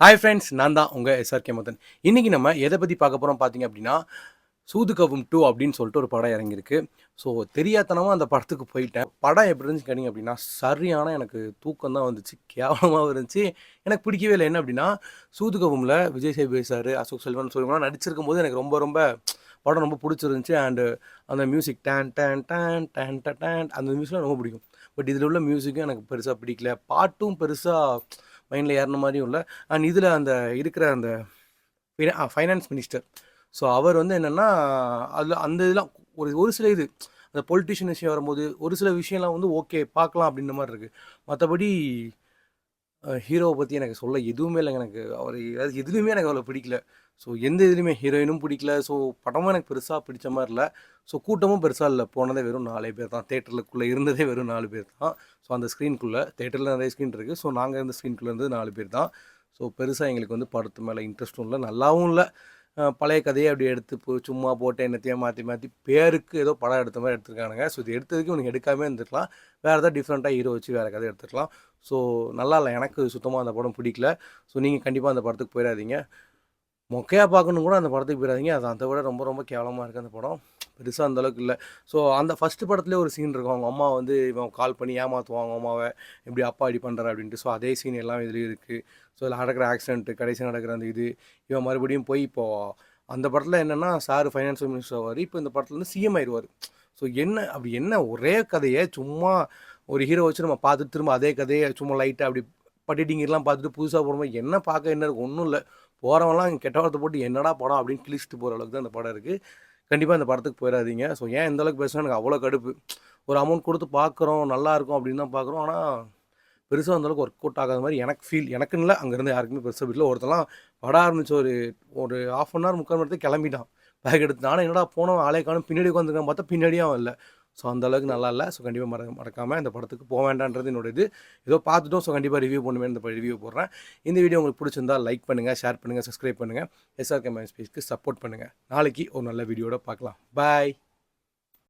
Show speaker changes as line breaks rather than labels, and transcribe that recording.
Hi friends நான் தான் உங்கள் எஸ்ஆர்கே மதன் இன்றைக்கி நம்ம எதை பற்றி பார்க்க போகிறோம் பார்த்தீங்க அப்படின்னா சூதுகவும் டூ அப்படின்னு சொல்லிட்டு ஒரு படம் இறங்கியிருக்கு. ஸோ தெரியாதனமாக அந்த படத்துக்கு போயிட்டேன். படம் எப்படி இருந்துச்சு கேட்டிங்க அப்படின்னா சரியான எனக்கு தூக்கம் தான் வந்துச்சு. கேவலமாக இருந்துச்சு. எனக்கு பிடிக்கவே இல்லை. என்ன அப்படின்னா சூதுகவும்ல விஜய் சேபி சார் அசோக் செல்வன் சொல்லுவாங்க நடிச்சிருக்கும் போது எனக்கு ரொம்ப ரொம்ப படம் ரொம்ப பிடிச்சிருந்துச்சி. அண்டு அந்த மியூசிக் டேன் டேன் டேன் டேன் ட டேன் அந்த மியூசிக்லாம் ரொம்ப பிடிக்கும். பட் இதில் உள்ள மியூசிக்கும் எனக்கு பெருசாக பிடிக்கல. பாட்டும் பெருசாக மைண்டில் ஏறின மாதிரியும் இல்லை. அண்ட் இதில் அந்த இருக்கிற அந்த ஃபைனான்ஸ் மினிஸ்டர் ஸோ அவர் வந்து என்னென்னா அதில் அந்த இதெல்லாம் ஒரு ஒரு சில இது அந்த பொலிட்டிஷியன் விஷயம் வரும்போது ஒரு சில விஷயம்லாம் வந்து ஓகே பார்க்கலாம் அப்படின்ற மாதிரி இருக்குது மற்றபடி ஹீரோவை பற்றி எனக்கு சொல்ல எதுவுமே இல்லைங்க. எனக்கு அவர் அது எதுலையுமே எனக்கு அவ்வளோ பிடிக்கல. ஸோ எந்த இதுலையுமே ஹீரோயினும் பிடிக்கல. ஸோ படமும் எனக்கு பெருசாக பிடிச்ச மாதிரி இல்லை. ஸோ கூட்டமும் பெருசாக இல்லை. போனதே வெறும் நாலே பேர் தான். தேட்டருக்குள்ளே இருந்ததே வெறும் நாலு பேர் தான். ஸோ அந்த ஸ்க்ரீனுக்குள்ளே தேட்டரில் நிறைய ஸ்க்ரீன் இருக்குது ஸோ நாங்கள் இருந்த ஸ்க்ரீனுக்குள்ளே இருந்தது நாலு பேர் தான். ஸோ பெருசாக எங்களுக்கு வந்து படத்து மேலே இன்ட்ரெஸ்ட்டும் இல்லை. நல்லாவும் இல்லை. பழைய கதையை அப்படி எடுத்து போ சும்மா போட்டு என்னத்தையும் மாற்றி மாற்றி பேருக்கு ஏதோ படம் எடுத்த மாதிரி எடுத்துருக்கானுங்க. ஸோ இது எடுத்ததுக்கு உனக்கு எடுக்காமே இருந்துருக்கலாம். வேறு ஏதாவது டிஃப்ரெண்ட்டாக ஹீரோ வச்சு வேறு கதை எடுத்துக்கலாம் ஸோ நல்லா இல்லை. எனக்கு சுத்தமாக அந்த படம் பிடிக்கல. ஸோ நீங்கள் கண்டிப்பாக அந்த படத்துக்கு போயிடாதீங்க. மொக்கையாக பார்க்கணும் கூட அந்த படத்துக்கு போயிடாதீங்க. அது அதை விட ரொம்ப ரொம்ப கேவலமாக இருக்குது அந்த படம். பெருசாக அந்த அளவுக்கு இல்லை. ஸோ அந்த ஃபஸ்ட்டு படத்துலேயே ஒரு சீன் இருக்கும். அவங்க அம்மா வந்து இவன் கால் பண்ணி ஏமாற்றுவாங்க அம்மாவை. இப்படி அப்பா அடி பண்ணுற அப்படின்ட்டு. ஸோ அதே சீன் எல்லாம் இதுலேயும் இருக்குது ஸோ இதில் நடக்கிற ஆக்சிடென்ட்டு கடைசி நடக்கிற அந்த இது இவன் மறுபடியும் போய் இப்போது அந்த படத்தில் என்னென்னா சார் ஃபைனான்சியல் மினிஸ்டர் ஆவார் இப்போ இந்த படத்தில் வந்து சிஎம் ஆயிடுவார் ஸோ என்ன அப்படி என்ன ஒரே கதையை? சும்மா ஒரு ஹீரோ வச்சு நம்ம பார்த்துட்டு திரும்ப அதே கதையை சும்மா லைட்டாக அப்படி பட்டிட்டிங்கெல்லாம் பார்த்துட்டு புதுசாக போடும்போது என்ன பார்க்க என்ன இருக்குது ஒன்றும் இல்லை. போகிறவங்களாம் கெட்ட வார்த்தை போட்டு என்னடா படம் அப்படின்னு கிழிச்சிட்டு போகிற அளவுக்கு தான் அந்த படம் இருக்குது கண்டிப்பாக இந்த படத்துக்கு போயிடாதீங்க ஸோ ஏன் இந்த அளவுக்கு பேசுனா எனக்கு அவ்வளோ கடுப்பு. ஒரு அமௌண்ட் கொடுத்து பார்க்குறோம் நல்லாயிருக்கும் அப்படின்னு தான் பார்க்குறோம் ஆனால் பெருசாக அந்தளவுக்கு ஒர்க் அவுட் ஆகாத மாதிரி எனக்கு ஃபீல் எனக்குன்னு இல்லை அங்கேருந்து யாருக்குமே பெருசாக வீட்டில் ஒருத்தலாம் பட ஆரம்பிச்ச ஒரு ஒரு ஆஃப் அன் ஹவர் முக்கால் மணி நேரத்துக்கு கிளம்பிட்டான். பேக் எடுத்து நானும் என்னடா போனோம் ஆளே காணும். பின்னாடி உட்காந்துருக்கான் பார்த்தா பின்னாடியும் அவன் இல்லை. ஸோ அந்த அளவுக்கு நல்லா இல்லை. ஸோ கண்டிப்பாக மற மறக்காமல் இந்த படத்துக்கு போக வேண்டான்றது என்னோட இது. ஏதோ பார்த்துட்டோம். ஸோ கண்டிப்பாக ரிவ்யூ பண்ணுமே இந்த ரிவ்யூ போடுறேன். இந்த வீடியோ உங்களுக்கு பிடிச்சிருந்தா லைக் பண்ணுங்கள் ஷேர் பண்ணுங்கள் சப்ஸ்கிரைப் பண்ணுங்கள் எஸ்ஆர்கே மேம் ஸ்பேஸ்க்கு சப்போர்ட் பண்ணுங்கள் நாளைக்கு ஒரு நல்ல வீடியோட பார்க்கலாம். பாய்